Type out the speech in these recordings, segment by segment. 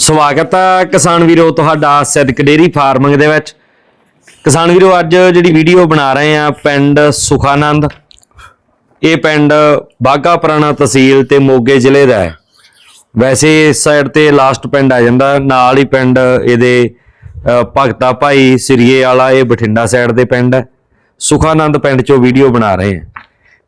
ਸਵਾਗਤ ਹੈ ਕਿਸਾਨ ਵੀਰੋ, ਤੁਹਾਡਾ ਸਿੱਧਕ ਡੇਰੀ ਫਾਰਮਿੰਗ ਦੇ ਵਿੱਚ। ਕਿਸਾਨ ਵੀਰੋ, ਅੱਜ ਜਿਹੜੀ ਵੀਡੀਓ ਬਣਾ ਰਹੇ ਆ ਪਿੰਡ ਸੁਖਾਨੰਦ। ਇਹ ਪਿੰਡ ਬਾਗਾ ਪੁਰਾਣਾ ਤਹਿਸੀਲ ਤੇ ਮੋਗੇ ਜ਼ਿਲ੍ਹੇ ਦਾ ਹੈ। ਵੈਸੇ ਇਸ ਸਾਈਡ ਤੇ ਲਾਸਟ ਪਿੰਡ ਆ ਜਾਂਦਾ, ਨਾਲ ਹੀ ਪਿੰਡ ਇਹਦੇ ਭਗਤਾ ਭਾਈ ਸਿਰੀਏ ਵਾਲਾ, ਇਹ ਬਠਿੰਡਾ ਸਾਈਡ ਦੇ ਪਿੰਡ ਹੈ। ਸੁਖਾਨੰਦ ਪਿੰਡ ਚੋਂ ਵੀਡੀਓ ਬਣਾ ਰਹੇ ਆ।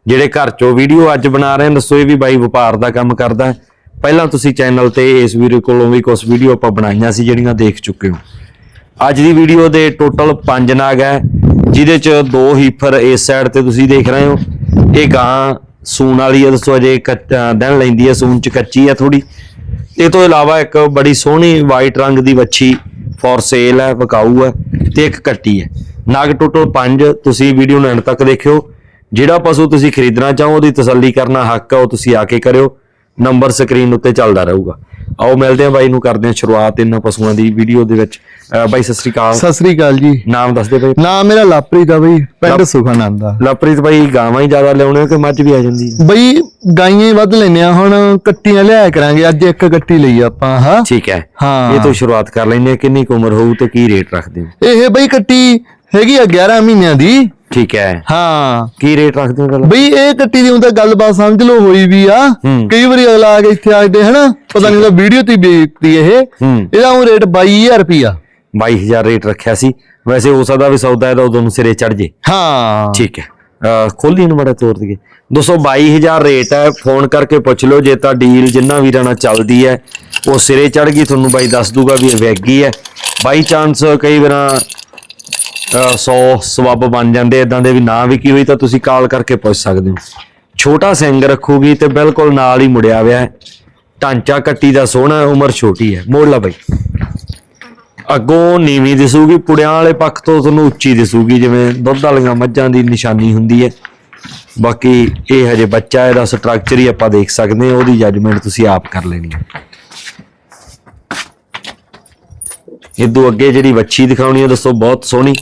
ਜਿਹੜੇ ਘਰ ਚੋਂ ਵੀਡੀਓ ਅੱਜ ਬਣਾ ਰਹੇ ਨੇ ਦੱਸੋ ਇਹ ਵੀ ਬਾਈ ਵਪਾਰ ਦਾ ਕੰਮ ਕਰਦਾ ਹੈ। ਪਹਿਲਾਂ ਤੁਸੀਂ ਚੈਨਲ ਤੇ ਇਸ ਵੀਡੀਓ ਕੋਲੋਂ ਵੀ ਕੁਝ ਵੀਡੀਓ ਆਪਾਂ ਬਣਾਈਆਂ ਸੀ ਜਿਹੜੀਆਂ ਦੇਖ ਚੁੱਕੇ ਹੋ। ਅੱਜ ਦੀ ਵੀਡੀਓ ਦੇ ਟੋਟਲ 5 ਨਾਗ ਹੈ, ਜਿਹਦੇ ਚ ਦੋ ਹੀਫਰ ਇਸ ਸਾਈਡ ਤੇ ਤੁਸੀਂ ਦੇਖ ਰਹੇ ਹੋ। ਇਹ ਗਾਂ ਸੂਣ ਵਾਲੀ ਹੈ ਦੱਸੋ ਅਜੇ ਕੱਚਾ- ਦਿਨ ਲੈਂਦੀ ਹੈ ਸੂਣ ਚ ਕੱਚੀ ਹੈ ਥੋੜੀ ਇਹ ਤੋਂ ਇਲਾਵਾ ਇੱਕ ਬੜੀ ਸੋਹਣੀ ਵਾਈਟ ਰੰਗ ਦੀ ਵੱਛੀ ਫॉर ਸੇਲ ਹੈ, ਵਿਕਾਊ ਹੈ ਤੇ ਇੱਕ ਕੱਟੀ ਹੈ। ਨਾਗ ਟੋਟਲ 5 ਤੁਸੀਂ ਵੀਡੀਓ ਨੂੰ ਐਂਡ ਤੱਕ ਦੇਖਿਓ। ਜਿਹੜਾ ਪਸ਼ੂ ਤੁਸੀਂ ਖਰੀਦਣਾ ਚਾਹੋ, ਉਹਦੀ ਤਸੱਲੀ ਕਰਨਾ ਹੱਕ ਹੈ ਉਹ ਤੁਸੀਂ ਆ ਕੇ ਕਰਿਓ। ਨੰਬਰ ਸਕਰੀਨ ਉੱਤੇ ਚੱਲਦਾ ਰਹੂਗਾ। ਆਓ ਮਿਲਦੇ ਹਾਂ ਬਾਈ ਨੂੰ ਕਰਦੇ ਹਾਂ ਸ਼ੁਰੂਆਤ ਇਹਨਾਂ ਪਸ਼ੂਆਂ ਦੀ ਵੀਡੀਓ ਦੇ ਵਿੱਚ। ਅਹ ਬਾਈ ਸਤਿ ਸ੍ਰੀ ਅਕਾਲ। ਸਤਿ ਸ੍ਰੀ ਅਕਾਲ ਜੀ। ਨਾਮ ਦੱਸ ਦੇ ਬਾਈ। ਨਾਮ ਮੇਰਾ ਲਾਪ੍ਰੀਤ ਆ ਬਈ ਪਿੰਡ ਸੁਖਾਨੰਦ ਦਾ ਲਵਪ੍ਰੀਤ ਬਾਈ ਗਾਵਾਂ ਹੀ ਜ਼ਿਆਦਾ ਲਿਆਉਣੇ ਹੋ ਕਿ ਮੱਝ ਵੀ ਆ ਜਾਂਦੀ ਹੈ ਬਈ ਗਾਈਆਂ ਹੀ ਵੱਧ ਲੈਨੇ ਆ ਹੁਣ ਕੱਟੀਆਂ ਲਿਆਇਆ ਕਰਾਂਗੇ ਅੱਜ ਇੱਕ ਕੱਟੀ ਲਈ ਆਪਾਂ ਹਾਂ। ਠੀਕ ਹੈ। ਹਾਂ। ਇਹ ਤੋਂ ਸ਼ੁਰੂਆਤ ਕਰ ਲੈਂਦੇ ਹਾਂ ਕਿੰਨੀ ਕੁ ਉਮਰ ਹੋਊ ਤੇ ਕੀ ਰੇਟ ਰੱਖਦੇ ਹੋ? ਇਹ ਬਈ ਕੱਟੀ ਹੈਗੀ ਆ 11 ਮਹੀਨਿਆਂ ਦੀ। ਠੀਕ ਹੈ। ਹਾਂ। ਕੀ ਰੇਟ ਰੱਖਦੇ ਹੋ ਬਈ ਇਹ ਕੱਟੀ ਦੀ ਤਾਂ ਗੱਲਬਾਤ ਸਮਝ ਲਓ ਹੋਈ ਵੀ ਆ। ਕਈ ਵਾਰੀ ਅਗਲਾ ਆ ਕੇ ਇੱਥੇ ਆ ਕੇ ਹਨਾ? ਪਤਾ ਨਹੀਂ ਉਹਦਾ ਵੀਡੀਓ ਤੇ ਵੇਚਦੀ ਇਹ। ਇਹਦਾ ਉਹ ਰੇਟ 22000 ਰੁਪਿਆ 22000 ਰੇਟ ਰੱਖਿਆ ਸੀ। ਵੈਸੇ ਹੋ ਸਕਦਾ ਵੀ ਸੌਦਾ ਇਹਦਾ ਉਦੋਂ ਨੂੰ ਸਿਰੇ ਚੜ ਜੇ। ਹਾਂ। ਠੀਕ ਹੈ। ਖੋਲੀ ਨੂੰ ਬੜਾ ਤੋੜ ਦਈਏ। 222000 ਰੇਟ ਹੈ। ਫੋਨ ਕਰਕੇ ਪੁੱਛ ਲਓ ਜੇ ਤਾਂ ਡੀਲ ਜਿੰਨਾ ਵੀਰਾਂ ਨਾਲ ਚੱਲਦੀ ਹੈ ਉਹ ਸਿਰੇ ਚੜ ਗਈ। ਤੁਹਾਨੂੰ ਬਾਈ ਦੱਸ ਦੂਗਾ ਵੀ ਇਹ ਵਿਕ ਗਈ ਹੈ। ਬਾਈ ਚਾਂਸ ਕਈ ਵਾਰਾਂ 100 ਸਬੱਬ ਬਣ ਜਾਂਦੇ ਇਦਾਂ ਦੇ ਵੀ ਨਾ ਵਿਕੀ ਹੋਈ ਤਾਂ ਤੁਸੀਂ ਕਾਲ ਕਰਕੇ ਪੁੱਛ ਸਕਦੇ ਹੋ। ਛੋਟਾ ਸਿੰਘ ਰੱਖੂਗੀ ਤੇ ਬਿਲਕੁਲ ਨਾਲ ਹੀ ਮੁੜਿਆ ਹੋਇਆ ਹੈ। ਢਾਂਚਾ ਕੱਟੀ ਦਾ ਸੋਹਣਾ, ਉਮਰ ਛੋਟੀ ਹੈ। ਮੋੜ ਲਾ ਬਾਈ। ਅੱਗੋਂ ਨੀਵੀਂ ਦਿਸੂਗੀ, ਪੁੜਿਆਂ ਵਾਲੇ ਪੱਖ ਤੋਂ ਤੁਹਾਨੂੰ ਉੱਚੀ ਦਿਸੂਗੀ, ਜਿਵੇਂ ਦੁੱਧ ਵਾਲੀਆਂ ਮੱਝਾਂ ਦੀ ਨਿਸ਼ਾਨੀ ਹੁੰਦੀ ਹੈ। ਬਾਕੀ ਇਹ ਹਜੇ ਬੱਚਾ ਇਹਦਾ ਸਟਰਕਚਰ ਹੀ ਆਪਾਂ ਦੇਖ ਸਕਦੇ ਹਾਂ, ਉਹਦੀ ਜੱਜਮੈਂਟ ਤੁਸੀਂ ਆਪ ਕਰ ਲੈਣੀ ਹੈ। ਇਦੋਂ ਅੱਗੇ ਜਿਹੜੀ ਵੱਛੀ ਦਿਖਾਉਣੀ ਹੈ ਦੱਸੋ ਬਹੁਤ ਸੋਹਣੀ।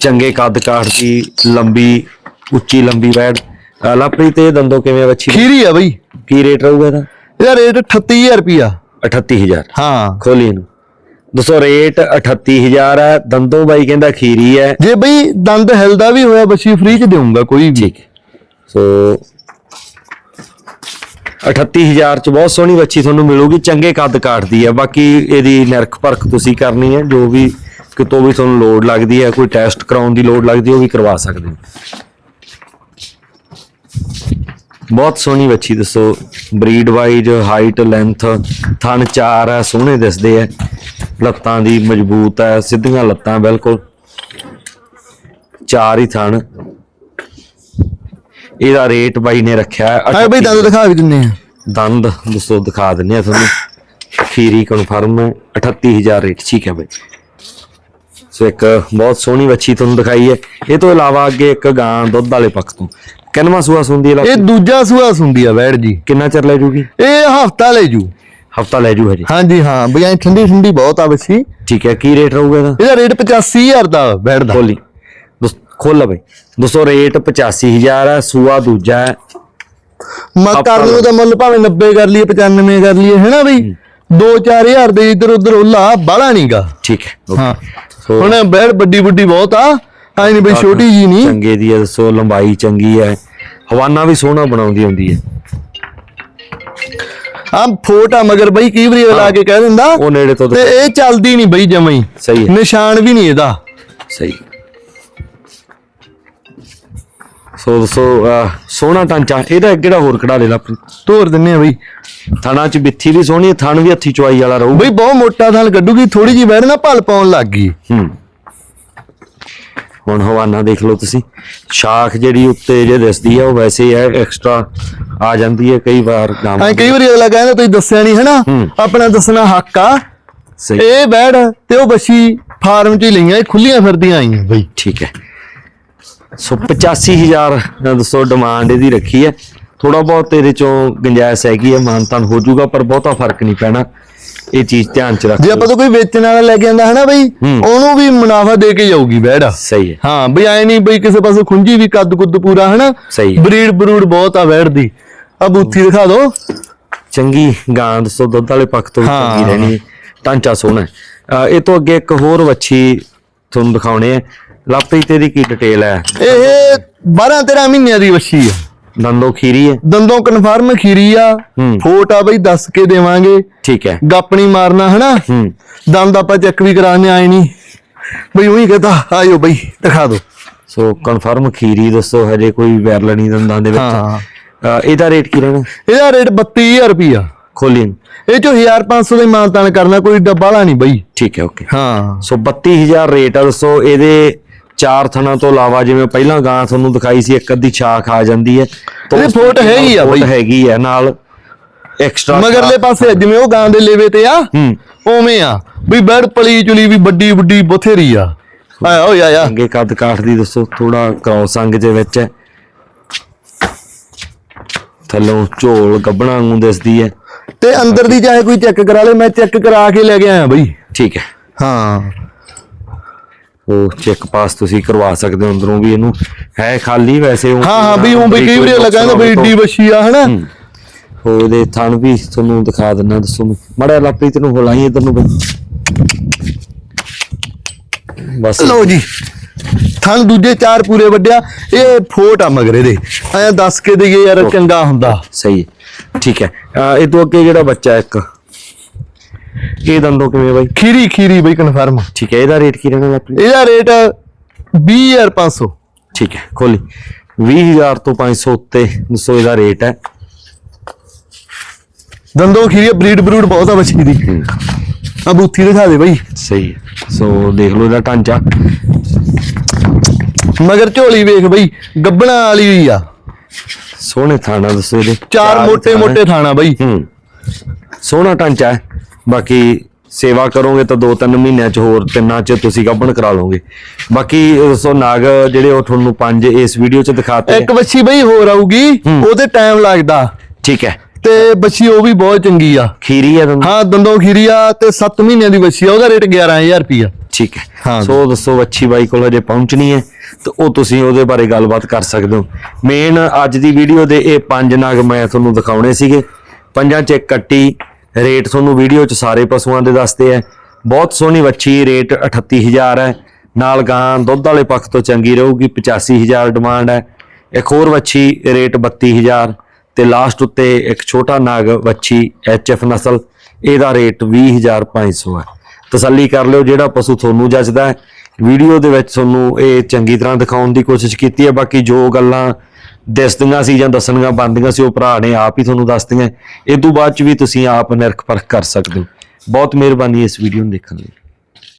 ਚੰਗੇ ਕੱਦ ਕਾਠ ਦੀ ਲੰਬੀ ਉੱਚੀ ਲੰਬੀ ਵੈੜ। ਲਾਪਰੀ ਤੇ ਦੰਦੋ ਕਿਵੇਂ ਵੱਛੀ? ਖੀਰੀ ਆ ਬਈ। ਕੀ ਰੇਟ ਰਹੂਗਾ ਇਹਦਾ? ਇਹਦਾ ਰੇਟ 38000 ਰੁਪਿਆ 38000 ਹਾਂ। ਖੋਲੀ ਇਹਨੂੰ। ਦੱਸੋ ਰੇਟ 38000 ਹੈ ਦੰਦੋਂ ਬਾਈ ਕਹਿੰਦਾ ਖੀਰੀ ਹੈ ਜੇ ਬਈ ਦੰਦ ਹਿਲਦਾ ਵੀ ਹੋਇਆ ਬੱਚੀ ਫ੍ਰੀ ਚ ਦੇਊਂਗਾ ਕੋਈ ਵੀ। ਠੀਕ ਸੋ 38000 ਚ ਬਹੁਤ ਸੋਹਣੀ ਵੱਛੀ ਤੁਹਾਨੂੰ ਮਿਲੂਗੀ, ਚੰਗੇ ਕੱਦ ਕਾਟਦੀ ਹੈ। ਬਾਕੀ ਇਹਦੀ ਨਿਰਖ ਪਰਖ ਤੁਸੀਂ ਕਰਨੀ ਹੈ, ਜੋ ਵੀ ਕਿਤੋਂ ਵੀ ਤੁਹਾਨੂੰ ਲੋਡ ਲੱਗਦੀ ਹੈ, ਕੋਈ ਟੈਸਟ ਕਰਾਉਣ ਦੀ ਲੋਡ ਲੱਗਦੀ ਉਹ ਵੀ ਕਰਵਾ ਸਕਦੇ ਹੋ। ਬਹੁਤ ਸੋਹਣੀ ਵੱਛੀ ਦੱਸੋ, ਬਰੀਡ ਵਾਈਜ਼, ਹਾਈਟ, ਲੈਂਥ, ਥਣ ਚਾਰ ਹੈ, ਸੋਹਣੇ ਦਿਸਦੇ ਹੈ। ਲੱਤਾਂ ਦੀ ਮਜ਼ਬੂਤ ਹੈ, ਸਿੱਧੀਆਂ ਲੱਤਾਂ, ਬਿਲਕੁਲ ਚਾਰ ਹੀ ਥਣ। ਇਹਦਾ ਰੇਟ ਬਾਈ ਨੇ ਰੱਖਿਆ ਹੈ ਆ ਬਈ ਦੰਦ ਦਿਖਾ ਵੀ ਦਿੰਨੇ ਆ ਦੰਦ ਦੱਸੋ ਦਿਖਾ ਦਿੰਨੇ ਆ ਤੁਹਾਨੂੰ। ਖੀਰੀ ਕਨਫਰਮ ਹੈ 38000 ਰੇਟ ਠੀਕ ਹੈ ਬਾਈ। ਸੋ ਇੱਕ ਬਹੁਤ ਸੋਹਣੀ ਵੱਛੀ ਤੁਹਾਨੂੰ ਦਿਖਾਈ ਹੈ। ਇਹ ਤੋਂ ਇਲਾਵਾ ਅੱਗੇ ਇੱਕ ਗਾਂ ਦੁੱਧ ਵਾਲੇ ਪੱਖ ਤੋਂ। ਕਿੰਨਵਾਂ ਸੂਆ ਸੁੰਦੀ ਹੈ ਇਹ ਦੂਜਾ ਸੂਆ ਸੁੰਦੀ ਆ ਵੈੜ ਜੀ। ਕਿੰਨਾ ਚਿਰ ਲੈ ਜੂਗੀ? ਇਹ ਹਫਤਾ ਲੈ ਜੂ। ਹਫਤਾ ਲੈ ਜੂ ਹਜੇ? ਹਾਂਜੀ ਹਾਂ। ਬਈ ਐਂ ਠੰਡੀ ਠੰਡੀ ਬਹੁਤ ਆ ਬੱਚੀ ਠੀਕ ਹੈ ਕੀ ਰੇਟ ਰਹੂਗਾ ਇਹਦਾ? ਇਹਦਾ ਰੇਟ 85000 ਦਾ ਵੈੜ ਦਾ ਦੋਸ- ਖੋਲ ਬਈ ਦੋਸਤੋ ਰੇਟ 85000 ਹੈ ਸੂਆ ਦੂਜਾ ਹੈ। ਮੈਂ ਕਰ ਲੂ ਤਾਂ ਮੁੱਲ ਭਾਵੇਂ 90 ਕਰ ਲਈਏ 95 ਕਰ ਲਈਏ ਹੈਨਾ ਬਈ? 2-4000 ਦੇ ਇਧਰ ਉਧਰ ਉੱਲਾ ਬਾਲਾ ਨਹੀਂਗਾ ਠੀਕ ਹੈ। ਹਾਂ। ਹੁਣ ਵੈੜ ਵੱਡੀ ਵੱਡੀ ਬਹੁਤ ਆ। ਐ ਨਹੀਂ ਬਈ ਛੋਟੀ ਜੀ ਨਹੀਂ ਚੰਗੇ ਦੀ ਹੈ ਦੱਸੋ ਲੰਬਾਈ ਚੰਗੀ ਹੈ ਹਵਾਨਾ ਵੀ ਸੋਹਣਾ ਬਣਾਉਂਦੀ ਹੁੰਦੀ ਹੈ ਆ ਫੋਟਾ ਮਗਰ ਬਈ ਕਈ ਵਾਰੀ ਲਾ ਕੇ ਕਹਿ ਦਿੰਦਾ ਉਹ ਨੇੜੇ ਤੋਂ ਤੇ ਇਹ ਚੱਲਦੀ ਨਹੀਂ ਬਈ ਜਮਾਂ ਹੀ। ਸਹੀ ਹੈ। ਨਿਸ਼ਾਨ ਵੀ ਨਹੀਂ ਇਹਦਾ। ਸਹੀ। ਸੋ ਸੋ ਅਹ, ਸੋਹਣਾ ਟਾਂਚਾ ਇਹਦਾ ਕਿਹੜਾ ਹੋਰ ਕਢਾ ਲੈ ਲਾ? ਤੋਰ ਦਿੰਨੇ ਆ ਬਈ। ਥਣਾ ਚ ਬਿੱਥੀ ਵੀ ਸੋਹਣੀ ਹੈ ਥਣ ਵੀ ਹੱਥੀ ਚੁਆਈ ਵਾਲਾ ਰਹੂ। ਬਈ ਬਹੁਤ ਮੋਟਾ ਥਲ ਕੱਢੂਗੀ ਥੋੜੀ ਜੀ ਵੈੜ ਨਾ ਭਲ ਪਾਉਣ ਲੱਗ ਗਈ। ਹੂੰ। ਹੁਣ ਹਵਾਨਾ ਦੇਖ ਲਓ ਤੁਸੀਂ। ਸ਼ਾਖ ਜਿਹੜੀ ਉੱਤੇ ਜੇ ਦਿਸਦੀ ਹੈ ਉਹ ਵੈਸੇ ਹੈ ਐਕਸਟਰਾ ਆ ਜਾਂਦੀ ਹੈ ਕਈ ਵਾਰ ਐ ਗਾਵਾਂ ਕਈ ਵਾਰੀ ਅਗਲਾ ਕਹਿੰਦਾ ਤੁਸੀਂ ਦੱਸਿਆ ਨਹੀਂ ਹੈਨਾ? ਹੂੰ। ਆਪਣਾ ਦੱਸਣਾ ਹੱਕ ਆ। ਸਹੀ। ਇਹ ਵੈੜ ਤੇ ਉਹ ਬੱਚੀ ਫਾਰਮ 'ਚ ਹੀ ਲਈਆਂ ਇਹ ਖੁੱਲੀਆਂ ਫਿਰਦੀਆਂ ਆਈਆਂ ਬਈ। ਠੀਕ ਹੈ ਸੋ 85000 ਦੱਸੋ ਡਿਮਾਂਡ ਇਹਦੀ ਰੱਖੀ ਹੈ। ਥੋੜਾ ਬਹੁਤ ਇਹਦੇ ਚੋਂ ਗੁੰਜਾਇਸ਼ ਹੈਗੀ ਹੈ ਮਾਨਤਾਨ ਹੋ ਜਾਊਗਾ ਪਰ ਬਹੁਤਾ ਫ਼ਰਕ ਨਹੀਂ ਪੈਣਾ। ਇਹ ਚੀਜ਼ ਧਿਆਨ ਚ ਰੱਖ ਜੇ ਆਪਾਂ ਤੋਂ ਕੋਈ ਵੇਚਣ ਵਾਲਾ ਲੈ ਕੇ ਆਂਦਾ ਹੈ ਨਾ ਬਈ। ਉਹਨੂੰ ਵੀ ਮੁਨਾਫਾ ਦੇ ਕੇ ਜਾਊਗੀ ਵੈੜ ਸਹੀ ਹੈ। ਹਾਂ ਬਈ ਐ ਨਹੀਂ ਬਈ ਕਿਸੇ ਪਾਸੋਂ ਖੁੰਝੀ ਵੀ ਕੱਦ ਕੁੱਦ ਪੂਰਾ ਹੈ ਨਾ। ਬਰੀਡ ਬਰੂਡ ਬਹੁਤ ਆ ਵੈੜ ਦੀ। ਆ ਬੂਥੀ ਦਿਖਾ ਦਿਓ ਚੰਗੀ ਗਾਂ ਦੱਸੋ ਦੁੱਧ ਵਾਲੇ ਪੱਖ ਤੋਂ। ਚੰਗੀ ਰਹਿਣੀ। ਟਾਂਚਾ ਸੋਹਣਾ ਇਹ ਤੋਂ ਅੱਗੇ ਇੱਕ ਹੋਰ ਵੱਛੀ ਤੁਹਾਨੂੰ ਦਿਖਾਉਣੇ ਹੈ ਲਵਪ੍ਰੀਤ ਇਹਦੀ ਕੀ ਡਿਟੇਲ ਹੈ? ਇਹ 12 13 ਮਹੀਨਿਆਂ ਦੀ ਵੱਛੀ ਆ। ਦੰਦੋ ਖੀਰੀ ਹੈ? ਦੰਦੋਂ ਕਨਫਰਮ ਖੀਰੀ ਆ। ਫੋਟ ਆ ਬਈ ਦੱਸ ਕੇ ਦੇਵਾਂਗੇ। ਠੀਕ ਹੈ। ਗੱਪ ਨਹੀਂ ਮਾਰਨਾ ਹਨਾ? ਦੰਦ ਆਪਾਂ ਚੈੱਕ ਵੀ ਕਰਾਣੇ ਆਏ ਨਹੀਂ ਬਈ ਉਹੀ ਕਹਤਾ ਆਇਓ ਬਈ ਦਿਖਾ ਦਿਓ। ਸੋ ਕਨਫਰਮ ਖੀਰੀ ਦੱਸੋ ਹਜੇ ਕੋਈ ਵੈਰਲ ਨਹੀਂ ਦੰਦਾਂ ਦੇ ਵਿੱਚ। ਇਹਦਾ ਰੇਟ ਕੀ ਰਹਿਣਾ? ਇਹਦਾ ਰੇਟ 32000 ਰੁਪਿਆ ਖੋਲੀ ਇਹ ਚੋਂ 1500 ਦੇ ਮਾਨਤਾਨ ਕਰਨਾ ਕੋਈ ਡੱਬਾ ਵਾਲਾ ਨਹੀਂ ਬਈ। ਠੀਕ ਹੈ ਓਕੇ ਹਾਂ। ਸੋ 32000 ਰੇਟ ਆ ਦੱਸੋ ਇਹਦੇ ਚਾਰ ਥਣਾ ਤੋਂ ਇਲਾਵਾ ਜਿਵੇਂ ਪਹਿਲਾਂ ਗਾਂ ਤੁਹਾਨੂੰ ਦਿਖਾਈ ਸੀ ਇੱਕ ਅੱਧੀ ਛਾਖ ਆ ਜਾਂਦੀ ਹੈ। ਉਸ ਫੋਟ ਹੈਗੀ ਆ ਬਈ। ਹੈਗੀ ਆ ਨਾਲ ਐਕਸਟਰਾ ਮਗਰਲੇ ਪਾਸੇ ਜਿਵੇਂ ਉਹ ਗਾਂ ਦੇ ਲੇਵੇ ਤੇ ਆ ਉਵੇਂ ਆ। ਵੀ ਬੈੜ ਪਲੀ ਚੁਲੀ ਵੀ ਵੱਡੀ ਵੱਡੀ ਬਥੇਰੀ ਆ। ਆਇਆ ਓਏ ਆਇਆ ਅੰਗੇ ਕੱਦ ਕਾਠ ਦੀ ਦੱਸੋ ਥੋੜਾ ਕ੍ਰੋਸ ਅੰਗ ਦੇ ਵਿੱਚ ਹੈ। ਥੱਲੋਂ ਝੋਲ ਗੱਬਣਾ ਵਾਂਗੂ ਦਿਸਦੀ ਹੈ। ਤੇ ਅੰਦਰ ਦੀ ਚਾਹੇ ਕੋਈ ਚੈੱਕ ਕਰਾ ਲੇ ਮੈਂ ਚੈੱਕ ਕਰਾ ਕੇ ਲੈ ਕੇ ਆਇਆ ਬਈ। ਠੀਕ ਹੈ। ਹਾਂ। ਉਹ ਚੈੱਕ ਪਾਸ ਤੁਸੀਂ ਕਰਵਾ ਸਕਦੇ ਹੋ ਅੰਦਰੋਂ ਵੀ ਇਹਨੂੰ। ਹੈ ਖਾਲੀ ਵੈਸੇ ਉਹ ਹਾਂ ਹਾਂ ਵੀ ਉਹ ਵੀ ਕਈ ਵੀਡੀਓ ਲਗਾਉਂਦਾ ਬਈ ਏਡੀ ਵੱਛੀ ਆ ਹਨਾ? ਹੂੰ। ਉਹ ਇਹਦੇ ਥਣ ਵੀ ਤੁਹਾਨੂੰ ਦਿਖਾ ਦਿੰਦਾ ਦੱਸੋ ਮੜਾ ਲਾਪਰੀ ਤੈਨੂੰ ਹੋਲਾਈ ਇਧਰ ਨੂੰ ਬਈ। ਬਸ। ਲਓ ਜੀ। ਥਣ ਦੂਜੇ ਚਾਰ ਪੂਰੇ ਵੱਡਿਆ ਇਹ ਫੋਟ ਆ ਮਗਰੇ ਦੇ ਐ ਦੱਸ ਕੇ ਦੇਈਏ ਯਾਰ ਚੰਗਾ ਹੁੰਦਾ। ਸਹੀ ਠੀਕ ਹੈ। ਇਹ ਤੋਂ ਅੱਗੇ ਜਿਹੜਾ ਬੱਚਾ ਇੱਕ। ਇਹ ਦੰਦੋਂ ਕਿਵੇਂ ਬਾਈ? ਖੀਰੀ ਖੀਰੀ ਬਾਈ ਕਨਫਰਮ ਠੀਕ ਹੈ ਇਹਦਾ ਰੇਟ ਕੀ ਰਹਿਣਾ ਆਪਣੇ ਇਹਦਾ ਰੇਟ 20500 ਠੀਕ ਹੈ ਖੋਲੀ 20000 ਤੋਂ 500 ਉੱਤੇ ਦੱਸੋ ਇਹਦਾ ਰੇਟ ਹੈ। ਦੰਦੋਂ ਖੀਰੀ ਬਰੀਡ ਬਰੂਡ ਬਹੁਤ ਆ ਬੱਚੀ ਦੀ। ਆ ਬੂਥੀ ਦਿਖਾ ਦੇ ਬਾਈ। ਸਹੀ ਸੋ ਦੇਖ ਲਓ ਇਹਦਾ ਢਾਂਚਾ। ਮਗਰ ਝੋਲੀ ਵੇਖ ਬਈ ਗੱਬਣਾ ਵਾਲੀ ਹੋਈ ਆ। ਸੋਹਣੇ ਥਾਣਾ ਦੱਸੋ ਇਹਦੇ। ਚਾਰ ਮੋٹے ਮੋٹے ਥਾਣਾ ਬਾਈ। ਹੂੰ। ਸੋਹਣਾ ਢਾਂਚਾ ਹੈ। ਬਾਕੀ ਸੇਵਾ ਕਰੋਗੇ ਤਾਂ 2-3 ਮਹੀਨਿਆਂ ਚ ਹੋਰ ਤਿੰਨਾਂ ਚ ਤੁਸੀਂ ਗੱਭਣ ਕਰਾ ਲਓਗੇ। ਬਾਕੀ ਦੱਸੋ ਨਾਗ ਜਿਹੜੇ ਉਹ ਤੁਹਾਨੂੰ ਪੰਜ ਇਸ ਵੀਡੀਓ ਚ ਦਿਖਾਤੇ ਇੱਕ ਬੱਚੀ ਬਈ ਹੋਰ ਆਊਗੀ। ਉਹਦੇ ਟਾਈਮ ਲੱਗਦਾ। ਠੀਕ ਹੈ। ਤੇ ਬੱਚੀ ਉਹ ਵੀ ਬਹੁਤ ਚੰਗੀ ਆ। ਖੀਰੀ ਹੈ ਤੁਹਾਨੂੰ ਹਾਂ ਦੰਦੋਂ ਖੀਰੀ ਆ ਤੇ 7 ਮਹੀਨਿਆਂ ਦੀ ਬੱਚੀ ਆ ਉਹਦਾ ਰੇਟ 11000 ਰੁਪਿਆ ਠੀਕ ਹੈ। ਹਾਂ। ਸੋ ਦੱਸੋ ਵੱਛੀ ਬਾਈ ਕੋਲ ਹਜੇ ਪਹੁੰਚਣੀ ਹੈ ਤਾਂ ਉਹ ਤੁਸੀਂ ਉਹਦੇ ਬਾਰੇ ਗੱਲਬਾਤ ਕਰ ਸਕਦੇ ਹੋ। ਮੇਨ ਅੱਜ ਦੀ ਵੀਡੀਓ ਦੇ ਇਹ ਪੰਜ ਨਗ ਮੈਂ ਤੁਹਾਨੂੰ ਦਿਖਾਉਣੇ ਸੀਗੇ। ਪੰਜਾਂ ਚ ਇੱਕ ਕੱਟੀ ਰੇਟ ਤੁਹਾਨੂੰ ਵੀਡੀਓ ਚ ਸਾਰੇ ਪਸ਼ੂਆਂ ਦੇ ਦੱਸਦੇ ਆ। ਬਹੁਤ ਸੋਹਣੀ ਵੱਛੀ, ਰੇਟ 38000 ਹੈ ਨਾਲ ਗਾਂ ਦੁੱਧ ਵਾਲੇ ਪੱਖ ਤੋਂ ਚੰਗੀ ਰਹੂਗੀ 85000 ਡਿਮਾਂਡ ਹੈ ਇੱਕ ਹੋਰ ਵੱਛੀ, ਰੇਟ 32000 ਤੇ ਲਾਸਟ ਉੱਤੇ ਇੱਕ ਛੋਟਾ ਨਾਗ ਵੱਛੀ ਐਚਐਫ ਨਸਲ। ਇਹਦਾ ਰੇਟ 20500 ਹੈ ਤਸੱਲੀ ਕਰ ਲਿਓ, ਜਿਹੜਾ ਪਸ਼ੂ ਤੁਹਾਨੂੰ ਜੱਜਦਾ ਹੈ। ਵੀਡੀਓ ਦੇ ਵਿੱਚ ਤੁਹਾਨੂੰ ਇਹ ਚੰਗੀ ਤਰ੍ਹਾਂ ਦਿਖਾਉਣ ਦੀ ਕੋਸ਼ਿਸ਼ ਕੀਤੀ ਹੈ। ਬਾਕੀ ਜੋ ਗੱਲਾਂ ਦਿਸਦੀਆਂ ਸੀ ਜਾਂ ਦੱਸਣੀਆਂ ਬੰਦੀਆਂ ਸੀ, ਉਹ ਭਰਾ ਨੇ ਆਪ ਹੀ ਤੁਹਾਨੂੰ ਦੱਸਦੀਆਂ ਇਹ ਤੋਂ ਬਾਅਦ ਚ ਵੀ ਤੁਸੀਂ ਆਪ ਨਿਰਖ ਪਰਖ ਕਰ ਸਕਦੇ ਹੋ। ਬਹੁਤ ਮਿਹਰਬਾਨੀ ਇਸ ਵੀਡੀਓ ਨੂੰ ਦੇਖਣ ਲਈ।